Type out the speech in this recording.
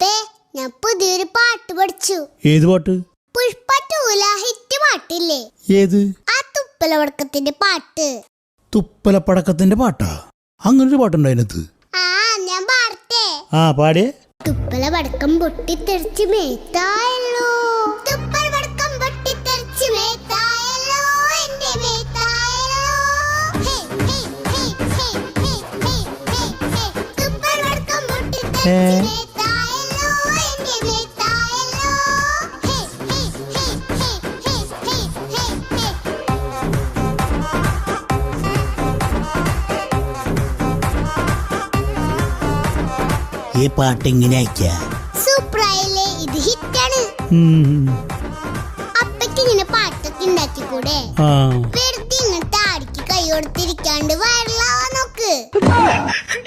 അപ്പേ ഞാൻ പുതിയൊരു പാട്ട് പഠിച്ചു. ഏത് പാട്ട്? പുഷ്പ ടൂല ഹിറ്റ് പാട്ടില്ലേ? ഏത്? ആ തുപ്പലവടക്കത്തിന്റെ പാട്ട്. തുപ്പലപ്പടക്കത്തിന്റെ പാട്ടാ? അങ്ങനൊരു പാട്ടുണ്ടോ അതിനകത്ത് ആ ഞാൻ പാടട്ടെ. ആ പാടിയേ തുപ്പലവടക്കം പൊട്ടിത്തെറിച്ച് മേത്തായല്ലോ. തുപ്പലവടക്കം പൊട്ടിത്തെറിച്ച് മേത്തായല്ലോ. എന്റെ മേത്തായല്ലോ. ഹേ, ഹേ, ഹേ, ഹേ, ഹേ, ഹേ, ഹേ, ഹേ. തുപ്പലവടക്കം പൊട്ടിത്തെറിച്ച് ഏ? മേത്തായല്ലോ ഈ പാട്ട് ഇങ്ങനെ അയക്കാ. സൂപ്പറായില്ലേ? ഇത് ഹിറ്റാണ്. അപ്പയ്ക്ക് ഇങ്ങനെ പാട്ടൊക്കെ ഉണ്ടാക്കിക്കൂടെ? ആ. വെറുതെ ഇങ്ങോട്ട് ആടിക്ക് കൈ കൊടുത്തിരിക്കാണ്ട് വയറിലാവാൻ നോക്ക്.